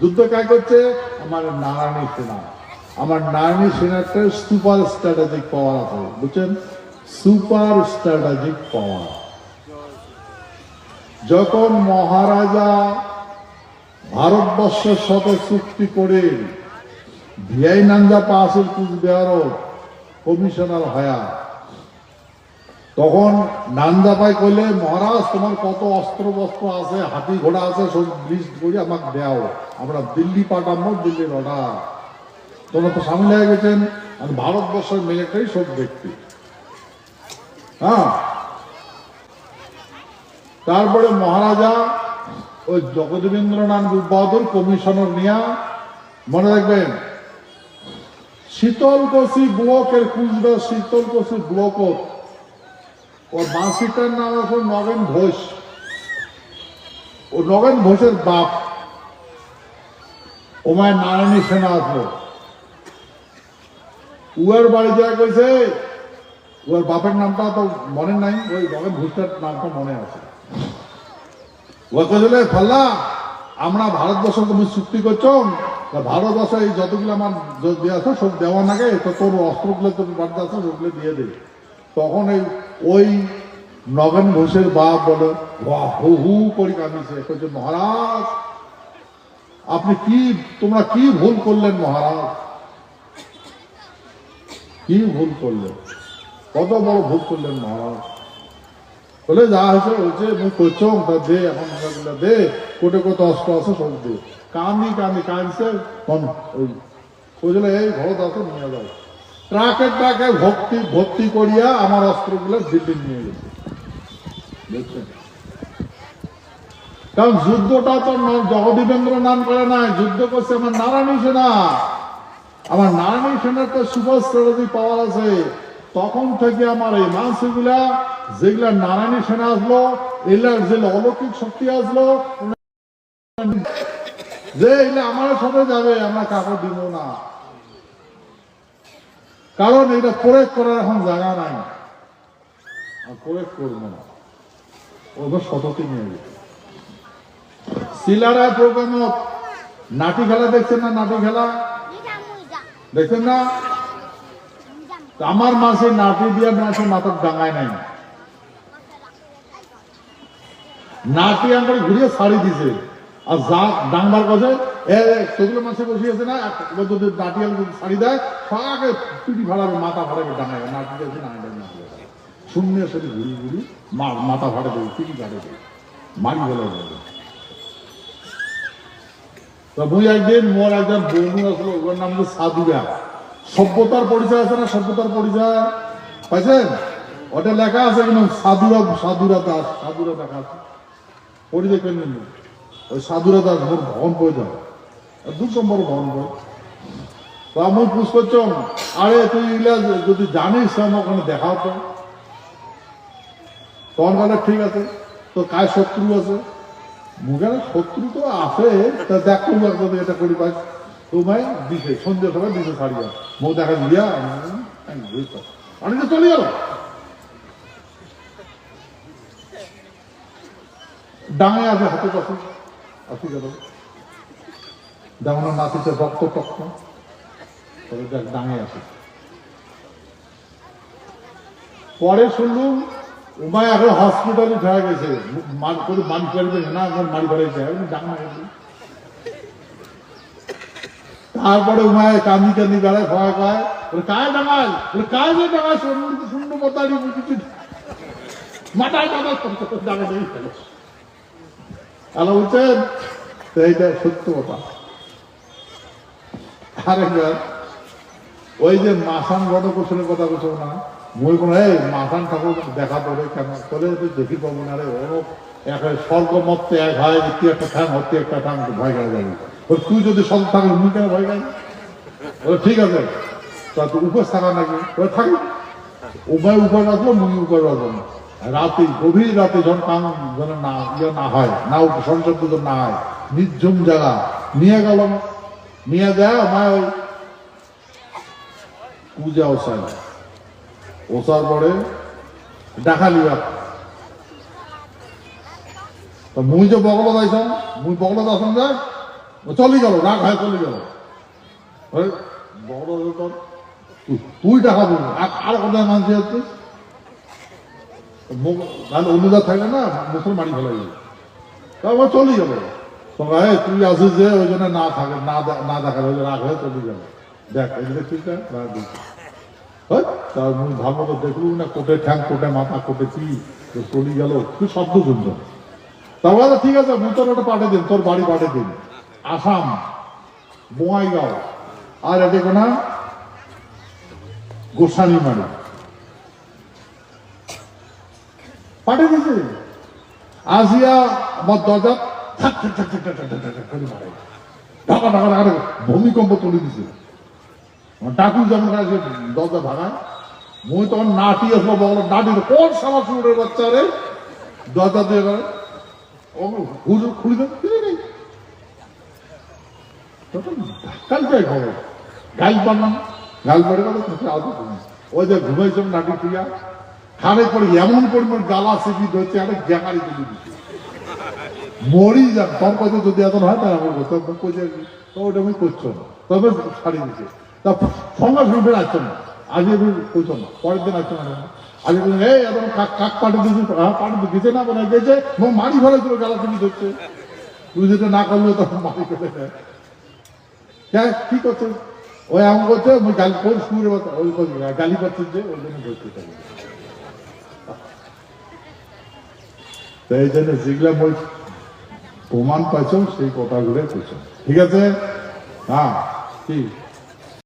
যুদ্ধ কাজ করছে? আমার নারায়ণী সেনা। আমার নারায়ণী সেনাটা সুপার স্ট্র্যাটেজিক পাওয়ার আছে, বুঝছেন? Super strategic power. যখন মহারাজা ভারতবর্ষের সাথে চুক্তি করে ভিআই নান্দা পাসের কুচবিহার কমিশনার হয়া তখন নান্দাপাই কইলে, মহারাজ, তোমার কত অস্ত্র বস্ত্র আছে, হাতি ঘোড়া আছে, সব লিস্ট করে আমাকে দেও। আমরা দিল্লি পাঠাবো দিল্লির অর্ডার তোমরা তো সামিল হয়ে গেছেন, আর ভারতবর্ষের মিলিটারি সব ব্যক্তি হ্যাঁ। তারপরে মহারাজা ওই জগদীন্দ্রনাথ বাহাদুর কমিশনার নিয়া, মনে রাখবেন, শীতলকশি ব্লকের কুচবিহার, শীতলকশি ব্লক ওর মাসিটার নাম আছে নগেন ঘোষ। ও নগেন ঘোষের বাপ। ওমায় নারায়ণী সেনা আসলো উয়ার বাড়ি যা কইছে ওর বাপের নামটা তো মনে নাই, ওই নগেন ঘোষটার নামটা মনে আছে। ও কইলে আমরা ভারতবর্ষ তুমি চুক্তি করছ ভারতবর্ষে এই যতগুলো আমার দেওয়া নাগে তো তোর অস্ত্রগুলো তোর বাড়িতে আছে, সবগুলো দিয়ে দে। তখন ওই নগেন ঘোষের বাপ বলে "বাহ, হু হু করে কাঁদিছে মহারাজ আপনি কি তোমরা কি ভুল করলেন মহারাজ? কি ভুল করলেন? কত বড় ভুল করলেন মহারাজ? বলে যা হয়েছে মুই করছ তা দে এখন দে কোটে কত অস্ত্র আছে সব দে। কান্দি কান্দি কাঁদছে ওই বুঝলে এই ঘর আছে নিয়ে যাও। ট্রাকে ট্রাকে ভর্তি ভর্তি করিয়া আমার অস্ত্রগুলো দিল্লি নিয়ে গেছে। কারণ যুদ্ধটা তো জগদীবেন্দ্র নাম করে নাই, যুদ্ধ করছে আমার নারায়ণী সেনা। আমার নারায়ণী সেনার তো সুপার স্ট্র্যাটেজি পাওয়ার আছে। তখন থেকে আমার এই মানসিকগুলা, যেগুলা নারায়ণী সেনা আসলো এগুলার যে অলৌকিক শক্তি আসলো, যে এগুলা আমার সাথে যাবে, আমরা কাকু দিব না। কারণ এটা প্রয়োগ করার এখন জায়গা নাই। আর প্রয়োগ করব না। ওদের শতকে নিয়ে গেছে। সিলারা প্রোগ্রামত নাটি খেলা দেখছেন না নাটি খেলা? দেখছেন না? আমার মাসে নাটি দিয়ে মাসে মাথার ডাঙায় নাই। নাটি আমার ঘুরিয়ে শাড়ি দিছে। আর যা ডাঙ্গার কাছে সেগুলো মাসে বসিয়েছে না এবার যদি নাটি শাড়ি দেয় ফাড়াবে মাথা ফাড়াবে ডাঙায় নাটি না শূন্য ঘুরি ঘুরি মাথা ফাটে দেবে মারি একদিন, মোর একজন বন্ধু আসলো, ওর নাম হলো সাধুরা। সভ্যতার পরিচয় আছে না, সভ্যতার পরিচয়? পাইছেন? ওটা লেখা আছে কিন্তু সাধুরা সাধুরা দাস, সাধুরা লেখা আছে। দেখবেন কিন্তু। ওই সাধুরা দাস মোর ভবন বই দু নম্বর ভবন বই তো আমি পুষ করছম আরে তুই ইলা যদি জানিস তো আমার ওখানে দেখাও তো তখন বলে, ঠিক আছে তো কায় শত্রু আছে? মুখের শত্রু তো আছে, তা দেখো একদম এটা করি পাই তোমায় দিছে, সন্ধ্যে সময় দিছে ছাড়িয়া মুখ দেখা দিয়া অনেক চলে গেল। ডাঙে আছে হাতে পাশে। আসি গেল যেমন নাতিছে রক্ত টক্ত আছে। পরে শুনলুম উমায় এখন হসপিটালে ধরা গেছে। মান করে মান করবে না, এখন ফেলেছে গেছে তারপরে উমায় কান্দি কান্দি বেড়ায়, ভয় বলে কায় ডাঙাল কায় যে ডাঙাল শূন্য পতাড়ি কিছু মাথায় ডাঙা ডাঙা দিয়ে ফেলে আলো বলছেন, এইটা সত্য কথা। আরেকবার। ওই যে মাসান গণকৌশলের কথা বলছো না? মই কোনো এই মাসান ঠাকুর দেখা পড়ে কেন? তুই দেখি পাবো না রে। ওর এক স্বর্গ মত্তে এক হয় তুই একটা ঠাং হতে একটা ঠাং ভয় গেলে যাবি। ওর তুই যদি সব থাকলে মুই কেন ভয় গাই ওরা ঠিক আছে। তা তুই উপোস থাকা নাকি? ওরা থাকি। উভয় উপর রাখল, মুই উপর রাখব না। রাতে, গভীর রাতে যখন কাম যেন না ইয়ে না হয়, না সংসদ না হয়, নির্ঝুম জায়গা, নিয়ে গেল নিয়ে যায় আমার ওই পূজা ওসাই ওসার পরে ডাকালি তো মুই যে বগলত আইসাম মুই বগলত আসম যা চলে গেল রাগ হয়ে চলে গেল। ব্যাপার তুই- তুই টাকা বলবি আর কোথায় মানছি হচ্ছে তাহলে অন্যদা থাকলে না মুসল মারি ফেলাই যাবে তারপর চলে গেল। তোমরা তুই আসিস যে, ওই জন্য না থাকে, না না দেখা ওই জন্য হয়ে চলে গেল দেখ, এই ঠিক আছে তার মুখ ভালো মতো দেখলু না, কোটে ঠ্যাং, কোটে মাথা, কোটে কি, তো চলে গেল, তুই শব্দ শুনছ তারপরে ঠিক আছে মুতর ওটা পাঠিয়ে দিন, তোর বাড়ি পাঠিয়ে দিন। আসাম বঙ্গাইগাঁও আর এটা কোনা গোস্বামী মারি পাঠিয়ে দিয়েছে। আসিয়া আমার দরজা ঢাকা ঢাকা ঢাকা ভূমিকম্প তুলে দিছে ডাকু যখন দরজা ভাঙা মুই তখন নাটি আসব বলো কোন বাচ্চা রে দরজা দিয়ে গেলে হুজুর খুলি দেন নেই কালকে খবর গাল পারলাম গাল পারে গেল ওই যে ঘুমাইছে নাটি তুইয়া খারে পরে এমন পরিমাণ গালা সিপি ধরছে আরে গ্যাকারি তুলে দিচ্ছে মরি যাক তোর কথা যদি এত হয় তাহলে আমার বলতে হবে কই যাবি তো ওটা আমি করছ না। তবে ছাড়ি দিছে তা সঙ্গে সঙ্গে আসছো না। আজকে আমি কইছো না। পরের দিন আসছো না আজকে বলছেন এই এখন কাক পাটি দিয়েছি পাটি তো দিতে না বলে গেছে মো মারি ফেলে তোর গালা তুমি ধরছে। তুই যেটা না করলে তখন মারি ফেলে হ্যাঁ কি করছ? ওই এমন করছে ওই গালি কোন সুরে ওই করছে, গালি করছে যে ওই জন্য ধরতে পারি তাই এই জন্য যেগুলা প্রমাণ পাইছ সেই কথাগুলো কইছ ঠিক আছে? হ্যাঁ ঠিক